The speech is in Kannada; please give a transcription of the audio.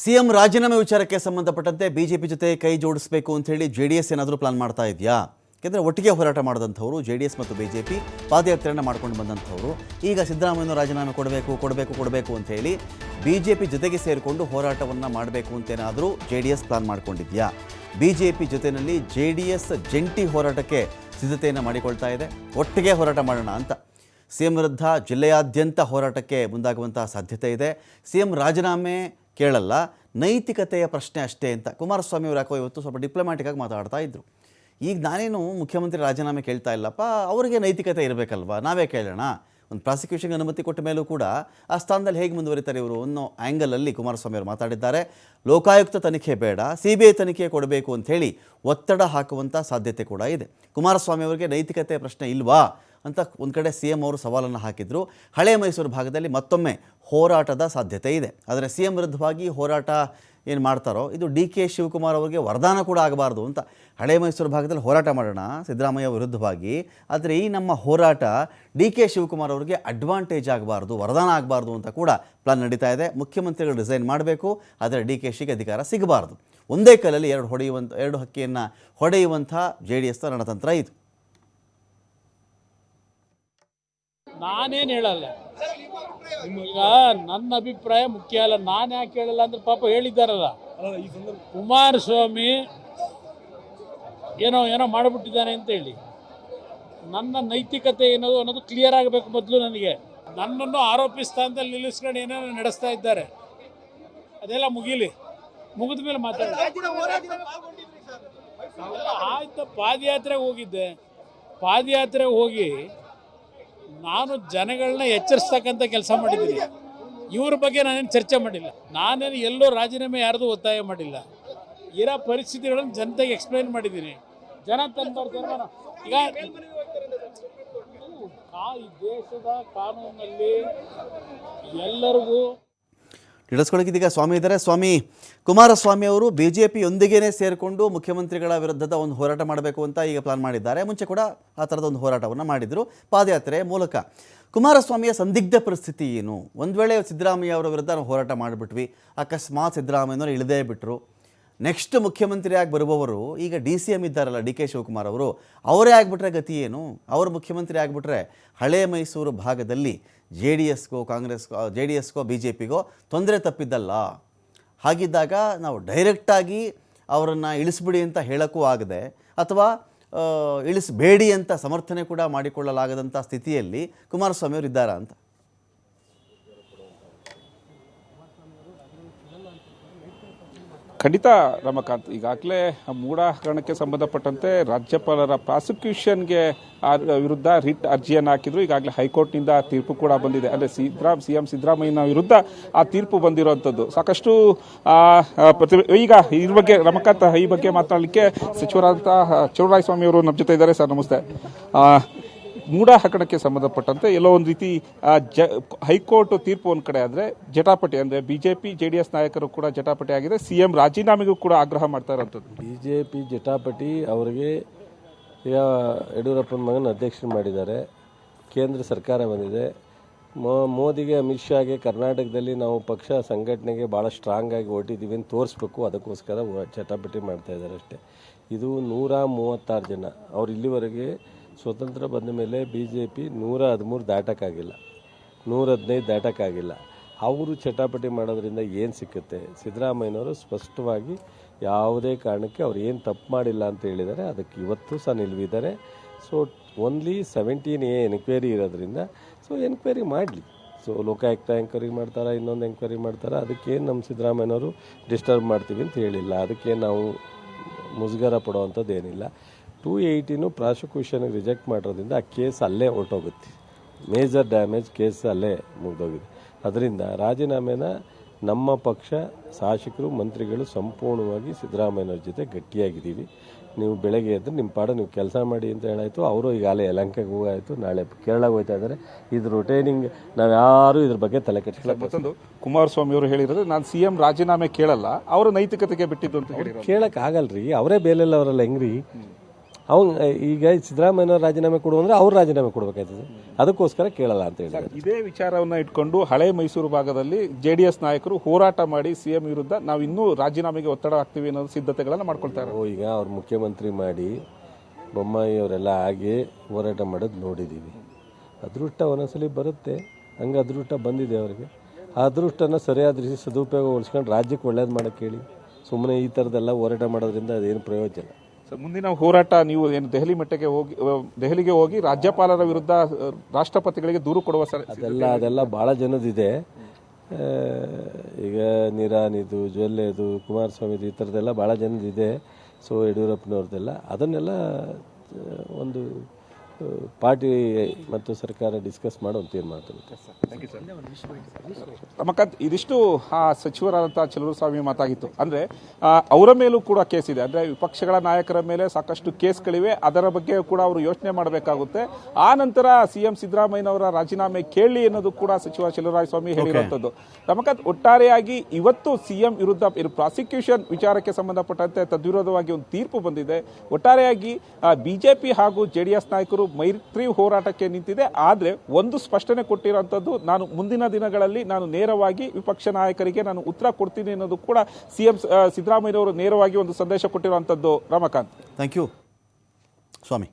ಸಿಎಂ ರಾಜೀನಾಮೆ ವಿಚಾರಕ್ಕೆ ಸಂಬಂಧಪಟ್ಟಂತೆ ಬಿಜೆಪಿ ಜೊತೆ ಕೈ ಜೋಡಿಸಬೇಕು ಅಂತ ಹೇಳಿ ಜೆ ಡಿ ಎಸ್ ಏನಾದರೂ ಪ್ಲಾನ್ ಮಾಡ್ತಾ ಇದೆಯಾ? ಯಾಕೆಂದರೆ ಒಟ್ಟಿಗೆ ಹೋರಾಟ ಮಾಡಿದಂಥವ್ರು ಜೆ ಡಿ ಎಸ್ ಮತ್ತು ಬಿ ಜೆ ಪಿ ಪಾದಯಾತ್ರೆಯನ್ನು ಮಾಡ್ಕೊಂಡು ಬಂದಂಥವ್ರು. ಈಗ ಸಿದ್ದರಾಮಯ್ಯನ ರಾಜೀನಾಮೆ ಕೊಡಬೇಕು ಕೊಡಬೇಕು ಕೊಡಬೇಕು ಅಂತ ಹೇಳಿ ಬಿ ಜೆ ಪಿ ಜೊತೆಗೆ ಸೇರಿಕೊಂಡು ಹೋರಾಟವನ್ನು ಮಾಡಬೇಕು ಅಂತೇನಾದರೂ ಜೆ ಡಿ ಎಸ್ ಪ್ಲಾನ್ ಮಾಡ್ಕೊಂಡಿದೆಯಾ? ಬಿ ಜೆ ಪಿ ಜೊತೆಯಲ್ಲಿ ಜೆ ಡಿ ಎಸ್ ಜಂಟಿ ಹೋರಾಟಕ್ಕೆ ಸಿದ್ಧತೆಯನ್ನು ಮಾಡಿಕೊಳ್ತಾ ಇದೆ. ಒಟ್ಟಿಗೆ ಹೋರಾಟ ಮಾಡೋಣ ಅಂತ. ಸಿಎಂ ವಿರುದ್ಧ ಜಿಲ್ಲೆಯಾದ್ಯಂತ ಹೋರಾಟಕ್ಕೆ ಮುಂದಾಗುವಂತಹ ಸಾಧ್ಯತೆ ಇದೆ. ಸಿಎಂ ರಾಜೀನಾಮೆ ಕೇಳಲ್ಲ. ನೈತಿಕತೆಯ ಪ್ರಶ್ನೆ ಅಷ್ಟೇ ಅಂತ ಕುಮಾರಸ್ವಾಮಿ ಅವರು ಯಾಕೋ ಇವತ್ತು ಸ್ವಲ್ಪ ಡಿಪ್ಲೊಮ್ಯಾಟಿಕ್ ಆಗಿ ಮಾತಾಡ್ತಾ ಇದ್ದರು ಈಗ ನಾನೇನು ಮುಖ್ಯಮಂತ್ರಿ ರಾಜೀನಾಮೆ ಕೇಳ್ತಾ ಇಲ್ಲಪ್ಪ, ಅವರಿಗೆ ನೈತಿಕತೆ ಇರಬೇಕಲ್ವಾ? ನಾವೇ ಕೇಳೋಣ. ಒಂದು ಪ್ರಾಸಿಕ್ಯೂಷನ್ಗೆ ಅನುಮತಿ ಕೊಟ್ಟ ಮೇಲೂ ಕೂಡ ಆ ಸ್ಥಾನದಲ್ಲಿ ಹೇಗೆ ಮುಂದುವರಿತಾರೆ ಇವರು ಅನ್ನೋ ಆ್ಯಂಗಲಲ್ಲಿ ಕುಮಾರಸ್ವಾಮಿ ಅವರು ಮಾತಾಡಿದ್ದಾರೆ. ಲೋಕಾಯುಕ್ತ ತನಿಖೆ ಬೇಡ ಸಿ ಬಿ ಐ ತನಿಖೆ ಕೊಡಬೇಕು ಅಂಥೇಳಿ ಒತ್ತಡ ಹಾಕುವಂಥ ಸಾಧ್ಯತೆ ಕೂಡ ಇದೆ. ಕುಮಾರಸ್ವಾಮಿ ಅವರಿಗೆ ನೈತಿಕತೆ ಪ್ರಶ್ನೆ ಇಲ್ವಾ? ಅಂತ ಒಂದು ಕಡೆ ಸಿ ಎಂ ಅವರು ಸವಾಲನ್ನು ಹಾಕಿದರು. ಹಳೆ ಮೈಸೂರು ಭಾಗದಲ್ಲಿ ಮತ್ತೊಮ್ಮೆ ಹೋರಾಟದ ಸಾಧ್ಯತೆ ಇದೆ. ಆದರೆ ಸಿ ಎಂ ವಿರುದ್ಧವಾಗಿ ಹೋರಾಟ ಏನು ಮಾಡ್ತಾರೋ, ಇದು ಡಿ ಕೆ ಶಿವಕುಮಾರ್ ಅವರಿಗೆ ವರದಾನ ಕೂಡ ಆಗಬಾರ್ದು ಅಂತ ಹಳೆ ಮೈಸೂರು ಭಾಗದಲ್ಲಿ ಹೋರಾಟ ಮಾಡೋಣ ಸಿದ್ದರಾಮಯ್ಯ ವಿರುದ್ಧವಾಗಿ. ಆದರೆ ಈ ನಮ್ಮ ಹೋರಾಟ ಡಿ ಕೆ ಶಿವಕುಮಾರ್ ಅವರಿಗೆ ಅಡ್ವಾಂಟೇಜ್ ಆಗಬಾರ್ದು, ವರದಾನ ಆಗಬಾರ್ದು ಅಂತ ಕೂಡ ಪ್ಲಾನ್ ನಡೀತಾ ಇದೆ. ಮುಖ್ಯಮಂತ್ರಿಗಳು ರಿಸೈನ್ ಮಾಡಬೇಕು, ಆದರೆ ಡಿ ಕೆ ಶಿಗೆ ಅಧಿಕಾರ ಸಿಗಬಾರ್ದು. ಒಂದೇ ಕಲ್ಲಲ್ಲಿ ಎರಡು ಹೊಡೆಯುವಂಥ ಎರಡು ಹಕ್ಕಿಯನ್ನು ಹೊಡೆಯುವಂಥ ಜೆ ಡಿ ಎಸ್ನ ರಣತಂತ್ರ ಇದು. ನಾನೇನು ಹೇಳಲ್ಲ. ಈಗ ನನ್ನ ಅಭಿಪ್ರಾಯ ಮುಖ್ಯ ಅಲ್ಲ. ನಾನು ಯಾಕೆ ಹೇಳಲ್ಲ ಅಂದ್ರೆ ಪಾಪ ಹೇಳಿದ್ದಾರಲ್ಲ. ಕುಮಾರಸ್ವಾಮಿ ಏನೋ ಏನೋ ಮಾಡಿಬಿಟ್ಟಿದ್ದಾನೆ ಅಂತ ಹೇಳಿ. ನನ್ನ ನೈತಿಕತೆ ಏನದು ಅನ್ನೋದು ಕ್ಲಿಯರ್ ಆಗಬೇಕು ಮೊದಲು ನನಗೆ. ನನ್ನನ್ನು ಆರೋಪಿ ಸ್ಥಾನದಲ್ಲಿ ನಿಲ್ಲಿಸ್ಕೊಂಡು ಏನೇನೋ ನಡೆಸ್ತಾ ಇದ್ದಾರೆ. ಅದೆಲ್ಲ ಮುಗೀಲಿ. ಮುಗಿದ ಮೇಲೆ ಮಾತಾಡ ಆಯ್ತು, ಪಾದಯಾತ್ರೆಗೆ ಹೋಗಿದ್ದೆ. ಪಾದಯಾತ್ರೆಗೆ ಹೋಗಿ ನಾನು ಜನಗಳನ್ನ ಎಚ್ಚರಿಸ್ತಕ್ಕಂಥ ಕೆಲಸ ಮಾಡಿದ್ದೀನಿ. ಇವ್ರ ಬಗ್ಗೆ ನಾನೇನು ಚರ್ಚೆ ಮಾಡಿಲ್ಲ. ನಾನೇನು ಎಲ್ಲೋ ರಾಜೀನಾಮೆ ಯಾರ್ದು ಒತ್ತಾಯ ಮಾಡಿಲ್ಲ. ಇರೋ ಪರಿಸ್ಥಿತಿಗಳನ್ನು ಜನತೆಗೆ ಎಕ್ಸ್ಪ್ಲೈನ್ ಮಾಡಿದ್ದೀನಿ. ಜನ ತಂದು ಈಗ ಈ ದೇಶದ ಕಾನೂನಲ್ಲಿ ಎಲ್ಲರಿಗೂ ತಿಳಿಸ್ಕೊಳಕ್ಕಿದೀಗ ಸ್ವಾಮಿ ಇದ್ದಾರೆ ಸ್ವಾಮಿ ಕುಮಾರಸ್ವಾಮಿ ಅವರು ಬಿ ಜೆ ಪಿಯೊಂದಿಗೇ ಸೇರಿಕೊಂಡು ಮುಖ್ಯಮಂತ್ರಿಗಳ ವಿರುದ್ಧದ ಒಂದು ಹೋರಾಟ ಮಾಡಬೇಕು ಅಂತ ಈಗ ಪ್ಲಾನ್ ಮಾಡಿದ್ದಾರೆ. ಮುಂಚೆ ಕೂಡ ಆ ಥರದ ಒಂದು ಹೋರಾಟವನ್ನು ಮಾಡಿದರು. ಪಾದಯಾತ್ರೆ ಮೂಲಕ. ಕುಮಾರಸ್ವಾಮಿಯ ಸಂದಿಗ್ಧ ಪರಿಸ್ಥಿತಿ ಏನು? ಒಂದು ವೇಳೆ ಸಿದ್ದರಾಮಯ್ಯ ಅವರ ವಿರುದ್ಧ ಹೋರಾಟ ಮಾಡಿಬಿಟ್ವಿ. ಅಕಸ್ಮಾತ್ ಸಿದ್ದರಾಮಯ್ಯನವರು ಇಳಿದೇ ಬಿಟ್ಟರು ನೆಕ್ಸ್ಟ್ ಮುಖ್ಯಮಂತ್ರಿಯಾಗಿ ಬರುವವರು, ಈಗ ಡಿ ಸಿ ಎಂ ಇದ್ದಾರಲ್ಲ, ಡಿ ಕೆ ಶಿವಕುಮಾರ್ ಅವರು, ಅವರೇ ಆಗಿಬಿಟ್ರೆ ಗತಿ ಏನು? ಅವರು ಮುಖ್ಯಮಂತ್ರಿ ಆಗಿಬಿಟ್ರೆ ಹಳೆ ಮೈಸೂರು ಭಾಗದಲ್ಲಿ ಜೆ ಡಿ ಎಸ್ಗೋ ಕಾಂಗ್ರೆಸ್ಗೋ ಜೆ ಡಿ ಎಸ್ಗೋ ಬಿ ಜೆ ಪಿಗೋ ತೊಂದರೆ ತಪ್ಪಿದ್ದಲ್ಲ. ಹಾಗಿದ್ದಾಗ ನಾವು ಡೈರೆಕ್ಟಾಗಿ ಅವರನ್ನು ಇಳಿಸ್ಬಿಡಿ ಅಂತ ಹೇಳೋಕ್ಕೂ ಆಗದೆ, ಅಥವಾ ಇಳಿಸಬೇಡಿ ಅಂತ ಸಮರ್ಥನೆ ಕೂಡ ಮಾಡಿಕೊಳ್ಳಲಾಗದಂಥ ಸ್ಥಿತಿಯಲ್ಲಿ ಕುಮಾರಸ್ವಾಮಿ ಅವರು ಇದ್ದಾರಾ ಅಂತ? ಖಂಡಿತ ರಮಕಾಂತ್, ಈಗಾಗಲೇ ಮೂಢ ಹಗರಣಕ್ಕೆ ಸಂಬಂಧಪಟ್ಟಂತೆ ರಾಜ್ಯಪಾಲರ ಪ್ರಾಸಿಕ್ಯೂಷನ್ಗೆ ವಿರುದ್ಧ ರಿಟ್ ಅರ್ಜಿಯನ್ನು ಹಾಕಿದ್ರು. ಈಗಾಗಲೇ ಹೈಕೋರ್ಟ್ನಿಂದ ತೀರ್ಪು ಕೂಡ ಬಂದಿದೆ. ಅಂದರೆ ಸಿದ್ದರಾಮ್ ಸಿ ಎಂ ಸಿದ್ದರಾಮಯ್ಯನ ವಿರುದ್ಧ ಆ ತೀರ್ಪು ಬಂದಿರುವಂಥದ್ದು ಸಾಕಷ್ಟು ಈಗ ಇದ್ರ ಬಗ್ಗೆ ರಮಕಾಂತ್ ಈ ಬಗ್ಗೆ ಮಾತನಾಡಲಿಕ್ಕೆ ಸಚಿವರಾದಂಥ ಚೌಡರಾಯಸ್ವಾಮಿ ಅವರು ನಮ್ಮ ಜೊತೆ ಇದ್ದಾರೆ. ಸರ್, ನಮಸ್ತೆ. ಮೂಢ ಹಗರಣಕ್ಕೆ ಸಂಬಂಧಪಟ್ಟಂತೆ ಎಲ್ಲೋ ಒಂದು ರೀತಿ ಜ, ಹೈಕೋರ್ಟ್ ತೀರ್ಪು ಒಂದು ಕಡೆ ಆದರೆ ಜಟಾಪಟಿ, ಅಂದರೆ B J P J D S ನಾಯಕರು ಕೂಡ ಜಟಾಪಟಿ ಆಗಿದೆ ಸಿ ಎಂ ರಾಜೀನಾಮೆಗೂ ಕೂಡ ಆಗ್ರಹ ಮಾಡ್ತಾ ಇರೋಂಥದ್ದು. ಬಿ ಜೆ ಪಿ ಜಟಾಪಟಿ ಅವರಿಗೆ, ಈಗ ಯಡಿಯೂರಪ್ಪನ ಮಗನ ಅಧ್ಯಕ್ಷರು ಮಾಡಿದ್ದಾರೆ, ಕೇಂದ್ರ ಸರ್ಕಾರ ಬಂದಿದೆ. ಮೋದಿಗೆ, ಅಮಿತ್ ಶಾಗೆ, ಕರ್ನಾಟಕದಲ್ಲಿ ನಾವು ಪಕ್ಷ ಸಂಘಟನೆಗೆ ಭಾಳ ಸ್ಟ್ರಾಂಗ್ ಆಗಿ ಹೊರಟಿದ್ದೀವಿ ಅಂತ ತೋರಿಸ್ಬೇಕು, ಅದಕ್ಕೋಸ್ಕರ ಚಟಾಪಟಿ ಮಾಡ್ತಾ ಇದ್ದಾರೆ ಅಷ್ಟೇ. ಇದು ನೂರ ಮೂವತ್ತಾರು ಜನ. ಅವ್ರು ಇಲ್ಲಿವರೆಗೆ ಸ್ವತಂತ್ರ ಬಂದ ಮೇಲೆ ಬಿ ಜೆ ಪಿ ನೂರ ಹದಿಮೂರು ದಾಟಕ್ಕಾಗಿಲ್ಲ. ನೂರ ಹದಿನೈದು ದಾಟಕ್ಕಾಗಿಲ್ಲ. ಅವರು ಚಟಾಪಟಿ ಮಾಡೋದ್ರಿಂದ ಏನು ಸಿಕ್ಕುತ್ತೆ? ಸಿದ್ದರಾಮಯ್ಯನವರು ಸ್ಪಷ್ಟವಾಗಿ ಯಾವುದೇ ಕಾರಣಕ್ಕೆ ಅವ್ರು ಏನು ತಪ್ಪು ಮಾಡಿಲ್ಲ ಅಂತ ಹೇಳಿದ್ದಾರೆ ಅದಕ್ಕೆ ಇವತ್ತು ಸಹ ನಿಲ್ವಿದ್ದಾರೆ. So only seventeen A enquiry ಇರೋದ್ರಿಂದ ಸೊ ಎನ್ಕ್ವೈರಿ ಮಾಡಲಿ. ಸೊ ಲೋಕಾಯುಕ್ತ ಎಂಕ್ವೈರಿ ಮಾಡ್ತಾರೆ, ಇನ್ನೊಂದು ಎಂಕ್ವೈರಿ ಮಾಡ್ತಾರೆ, ಅದಕ್ಕೇನು ನಮ್ಮ ಸಿದ್ದರಾಮಯ್ಯನವರು ಡಿಸ್ಟರ್ಬ್ ಮಾಡ್ತೀವಿ ಅಂತ ಹೇಳಿಲ್ಲ. ಅದಕ್ಕೆ ನಾವು ಮುಜುಗರ ಪಡುವಂಥದ್ದು ಏನಿಲ್ಲ ಟೂ ಏಯ್ಟಿನು ಪ್ರಾಸಿಕ್ಯೂಷನ್ಗೆ ರಿಜೆಕ್ಟ್ ಮಾಡೋದ್ರಿಂದ ಆ ಕೇಸ್ ಅಲ್ಲೇ ಹೊರಟೋಗುತ್ತೆ ಮೇಜರ್ ಡ್ಯಾಮೇಜ್ ಕೇಸ್ ಅಲ್ಲೇ ಮುಗಿದೋಗಿದೆ. ಅದರಿಂದ ರಾಜೀನಾಮೆನ ನಮ್ಮ ಪಕ್ಷ ಶಾಸಕರು ಮಂತ್ರಿಗಳು ಸಂಪೂರ್ಣವಾಗಿ ಸಿದ್ದರಾಮಯ್ಯನವ್ರ ಜೊತೆ ಗಟ್ಟಿಯಾಗಿದ್ದೀವಿ. ನೀವು ಬೆಳಗ್ಗೆ ಎದ್ದು ನಿಮ್ಮ ಪಾಡ ನೀವು ಕೆಲಸ ಮಾಡಿ ಅಂತ ಹೇಳಾಯಿತು ಅವರು ಈಗಾಗಲೇ ಯಲಂಕಗೆ ಹೋಗಾಯಿತು ನಾಳೆ ಕೇರಳಗೆ ಹೋಗ್ತಾ ಇದ್ದಾರೆ. ಇದು ರೊಟೇನಿಂಗ್ ನಾವು ಯಾರೂ ಇದ್ರ ಬಗ್ಗೆ ತಲೆ ಕೆಡಿಸ್ಕೊಳ್ಳ ಮತ್ತೊಂದು ಕುಮಾರಸ್ವಾಮಿ ಅವರು ಹೇಳಿರೋದು ನಾನು ಸಿ ಎಂ ರಾಜೀನಾಮೆ ಕೇಳಲ್ಲ ಅವರ ನೈತಿಕತೆಗೆ ಬಿಟ್ಟಿದ್ದು ಅಂತ ಹೇಳಿ ಕೇಳೋಕ್ಕಾಗಲ್ಲ ರೀ ಅವರೇ ಬೇಲೆಲ್ಲ ಅವರಲ್ಲ ಹೆಂಗ್ರಿ? ಅವ್ನು ಈಗ ಸಿದ್ದರಾಮಯ್ಯ ರಾಜೀನಾಮೆ ಕೊಡು ಅಂದರೆ ಅವ್ರು ರಾಜೀನಾಮೆ ಕೊಡಬೇಕಾಯ್ತದೆ. ಅದಕ್ಕೋಸ್ಕರ ಕೇಳಲ್ಲ ಅಂತ ಹೇಳಿ ಇದೇ ವಿಚಾರವನ್ನ ಇಟ್ಕೊಂಡು ಹಳೆ ಮೈಸೂರು ಭಾಗದಲ್ಲಿ ಜೆ ಡಿ ಎಸ್ ನಾಯಕರು ಹೋರಾಟ ಮಾಡಿ ಸಿ ಎಂ ವಿರುದ್ಧ ನಾವು ಇನ್ನೂ ರಾಜೀನಾಮೆಗೆ ಒತ್ತಡ ಹಾಕ್ತೀವಿ ಅನ್ನೋ ಸಿದ್ಧತೆಗಳನ್ನು ಮಾಡ್ಕೊಳ್ತಾರೆ ಓ ಈಗ ಅವ್ರು ಮುಖ್ಯಮಂತ್ರಿ ಮಾಡಿ ಬೊಮ್ಮಾಯಿ ಅವರೆಲ್ಲ ಆಗಿ ಹೋರಾಟ ಮಾಡೋದು ನೋಡಿದ್ದೀವಿ ಅದೃಷ್ಟ ಒಂದೊಂದ್ಸಲಿ ಬರುತ್ತೆ. ಹಂಗೆ ಅದೃಷ್ಟ ಬಂದಿದೆ ಅವರಿಗೆ. ಆ ಅದೃಷ್ಟನ ಸರಿಯಾದ ರೀತಿ ಸದುಪಯೋಗಗೊಳಿಸ್ಕೊಂಡು ರಾಜ್ಯಕ್ಕೆ ಒಳ್ಳೇದು ಮಾಡೋಕ್ಕೆ ಹೇಳಿ. ಸುಮ್ಮನೆ ಈ ಥರದ್ದೆಲ್ಲ ಹೋರಾಟ ಮಾಡೋದ್ರಿಂದ ಅದೇನು ಪ್ರಯೋಜನ? ಮುಂದಿನ ಹೋರಾಟ ನೀವು ಏನು ದೆಹಲಿ ಮಟ್ಟಕ್ಕೆ ಹೋಗಿ ದೆಹಲಿಗೆ ಹೋಗಿ ರಾಜ್ಯಪಾಲರ ವಿರುದ್ಧ ರಾಷ್ಟ್ರಪತಿಗಳಿಗೆ ದೂರು ಕೊಡುವ ಸರ್ ಅದೆಲ್ಲ ಅದೆಲ್ಲ ಭಾಳ ಜನದಿದೆ. ಈಗ ನಿರಾನಿದು ಜ್ವಲ್ಲೆದು ಕುಮಾರಸ್ವಾಮಿದು ಈ ಥರದ್ದೆಲ್ಲ ಭಾಳ ಜನದಿದೆ. ಸೊ ಯಡಿಯೂರಪ್ಪನವ್ರದ್ದೆಲ್ಲ. ಅದನ್ನೆಲ್ಲ ಒಂದು ಪಾರ್ಟಿ ಮತ್ತು ಸರ್ಕಾರ ಡಿಸ್ಕಸ್ ಮಾಡೋ ಒಂದು ತೀರ್ಮಾನ ರಮಕಾಂತ್ ಇದಿಷ್ಟು ಆ ಸಚಿವರಾದಂತಹ ಸ್ವಾಮಿ ಮಾತಾಗಿತ್ತು. ಅಂದ್ರೆ ಅವರ ಮೇಲೂ ಕೂಡ ಕೇಸ್ ಇದೆ. ಅಂದ್ರೆ ವಿಪಕ್ಷಗಳ ನಾಯಕರ ಮೇಲೆ ಸಾಕಷ್ಟು ಕೇಸ್ಗಳಿವೆ. ಅದರ ಬಗ್ಗೆ ಕೂಡ ಅವರು ಯೋಚನೆ ಮಾಡಬೇಕಾಗುತ್ತೆ. ಆ ನಂತರ ಸಿಎಂ ಸಿದ್ದರಾಮಯ್ಯನವರ ರಾಜೀನಾಮೆ ಕೇಳಿ ಅನ್ನೋದು ಕೂಡ ಸಚಿವ ಚಲುವರಾಯ ಸ್ವಾಮಿ ಹೇಳಿರುವಂತದ್ದು. ರಮಕಾಂತ್ ಒಟ್ಟಾರೆಯಾಗಿ ಇವತ್ತು ಸಿಎಂ ವಿರುದ್ಧ ಪ್ರಾಸಿಕ್ಯೂಷನ್ ವಿಚಾರಕ್ಕೆ ಸಂಬಂಧಪಟ್ಟಂತೆ ತದ್ವಿರೋಧವಾಗಿ ಒಂದು ತೀರ್ಪು ಬಂದಿದೆ. ಒಟ್ಟಾರೆಯಾಗಿ ಬಿಜೆಪಿ ಹಾಗೂ ಜೆಡಿಎಸ್ ನಾಯಕರು ಮೈತ್ರಿ ಹೋರಾಟಕ್ಕೆ ನಿಂತಿದೆ. ಆದರೆ ಒಂದು ಸ್ಪಷ್ಟನೆ ಕೊಟ್ಟಿರುವಂತದ್ದು ನಾನು ಮುಂದಿನ ದಿನಗಳಲ್ಲಿ ನಾನು ನೇರವಾಗಿ ವಿಪಕ್ಷ ನಾಯಕರಿಗೆ ನಾನು ಉತ್ತರ ಕೊಡ್ತೀನಿ ಅನ್ನೋದು ಕೂಡ ಸಿ ಸಿಎಂ ಸಿದ್ದರಾಮಯ್ಯನವರು ನೇರವಾಗಿ ಒಂದು ಸಂದೇಶ ಕೊಟ್ಟಿರುವಂಥದ್ದು ರಮಕಾಂತ್. Thank you Swami.